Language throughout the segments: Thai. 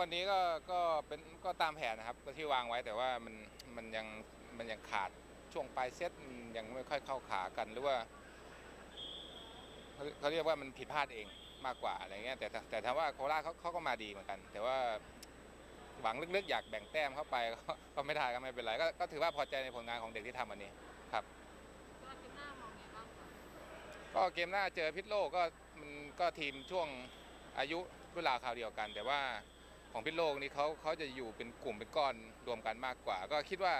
ก็วันนี้ก็ก็เป็นก็ตามแผนนะครับก็ที่วางไว้แต่ว่ามันมันยังมันยังขาดช่วงปลายเซตมันยังไม่ค่อยเข้าขากันหรือว่าเขาเขาเรียกว่ามันผิดพลาดเองมากกว่าอะไรเงี้ยแต่แต่แต่ถามว่าโคราชเขาเขาก็มาดีเหมือนกัน แต่ว่าหวังลึกๆอยากแบ่งแต้มเข้าไปก็ก็ไม่ได้ก็ไม่เป็นไรก็ก็ถือว่าพอใจในผลงานของเด็กที่ทำวันนี้ครับแล้วเกมหน้ามองไงบ้างคะก็เกมหน้าเจอพิษโลกก็มันก็ทีมช่วงอายุรุ่นราวคราวเดียวกัน แต่ว่า ของพิษโลกนี่เขาเขาจะอยู่เป็นกลุ่มเป็นก้อนรวมกันมากกว่า ก็คิดว่า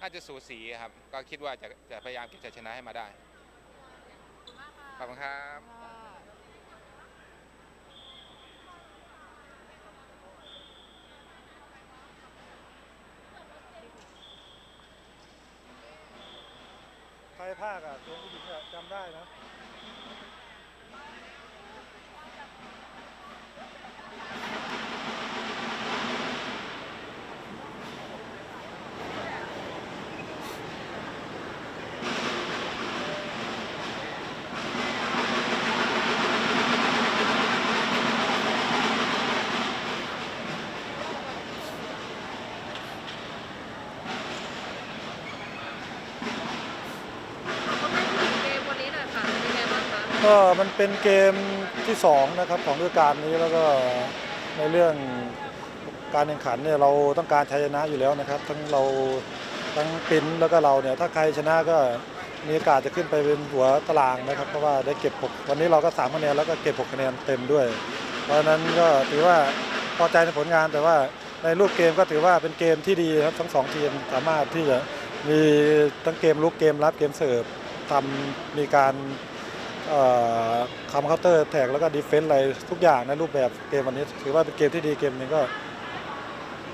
น่าจะสูสีครับ ก็คิดว่าจะจะพยายามเก็บชัยชนะให้มาได้ ขอบคุณมากค่ะขอบคุณครับใครภาคอะตัวผู้หญิงอะจำได้นะ ขอบคุณให้ถึงเกมวันนี้หน่อยค่ะเป็นไงบ้างคะ ก็มันเป็นเกมที่สองนะครับของฤดูกาลนี้แล้วก็ในเรื่องการแข่งขันเนี่ยเราต้องการชัยชนะอยู่แล้วนะครับ ทั้งเราทั้งปินแล้วก็เราเนี่ยถ้าใครชนะก็มีโอกาสจะขึ้นไปเป็นหัวตารางนะครับ เพราะว่าได้เก็บหกวันนี้เราก็สามคะแนนแล้วก็เก็บหกคะแนนเต็มด้วย เพราะฉะนั้นก็ถือว่าพอใจในผลงานแต่ว่าในรูปเกมก็ถือว่าเป็นเกมที่ดีครับทั้งสองทีมสามารถที่จะมีทั้งเกมลุกเกมรับเกมเสิร์ฟทำมีการ คำเคาน์เตอร์แท็กแล้วก็ดีเฟนส์อะไรทุกอย่างในรูปแบบเกมวันนี้ ถือว่าเป็นเกมที่ดีเกมหนึงก็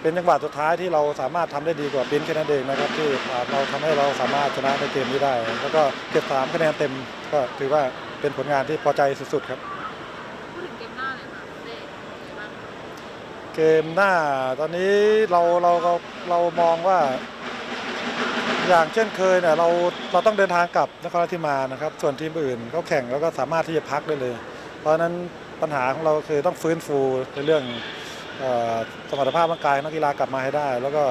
เป็นจังหวะสุดท้ายที่เราสามารถทำได้ดีกว่าปิ้นแค่นั้นเองนะครับ ที่เราทำให้เราสามารถชนะในเกมนี้ได้ แล้วก็เก็บสามคะแนนเต็มก็ถือว่าเป็นผลงานที่พอใจสุดๆครับพูดถึงเกมหน้าหน่อยค่ะเต้เป็นไงบ้างคะเกมหน้าตอนนี้เราเราเราเรามองว่า อย่างเช่นเคยเนี่ยเราเราต้องเดินทางกลับนครราชสีมานะครับ ส่วนทีมอื่นเขาแข่งแล้วก็สามารถที่จะพักได้เลย เพราะฉะนั้นปัญหาของเราคือต้องฟื้นฟูในเรื่องสมรรถภาพร่างกายนักกีฬากลับมาให้ได้ แล้วก็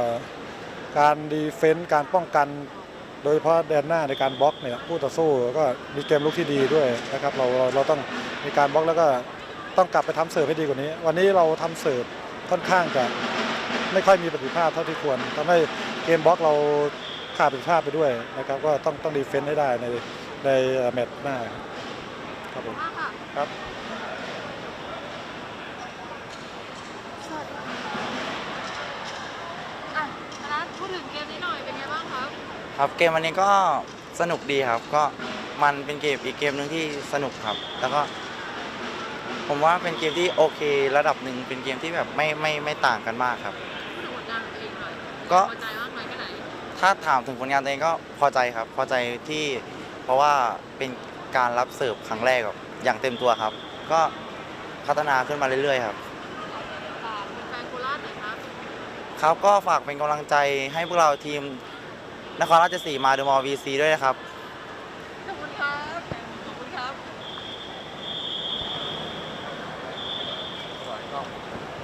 การดีเฟนต์การป้องกันโดยเฉพาะแดนหน้าในการบล็อกเนี่ยผู้ต่อสู้ก็มีเกมลุกที่ดีด้วยนะครับเราเราเราต้องมีการบล็อกแล้วก็ต้องกลับไปทำเสิร์ฟให้ดีกว่านี้ วันนี้เราทำเสิร์ฟค่อนข้างจะไม่ค่อยมีประสิทธิภาพเท่าที่ควรทำให้เกมบล็อกเรา ขาดประสิทธิภาพไปด้วยนะครับก็ต้องต้องดีเฟนต์ให้ได้ในในแมตช์หน้าครับผมมากค่ะครับสวัสดีอะนัทพูดถึงเกมนี้หน่อยเป็นไงบ้างครับครับเกมวันนี้ก็สนุกดีครับ ก็มันเป็นเกมอีกเกมหนึ่งที่สนุกครับ แล้วก็ ผมว่าเป็นเกมที่โอเคระดับหนึ่งเป็นเกมที่แบบไม่ไม่ไม่ต่างกันมากครับพูดถึงผลงานของตัวเองหน่อยก็ ถ้าถามถึงผลงานตัวเองก็พอใจครับ พอใจที่เพราะว่าเป็นการรับเสิร์ฟครั้งแรกแบบอย่างเต็มตัวครับ ก็พัฒนาขึ้นมาเรื่อยๆครับ ฝาครับก็ฝากเป็นกำลังใจให้พวกเราทีมนครราชสีมาเดอะมอลล์วีซีด้วยนะครับ ขอบคุณครับขอบคุณครับ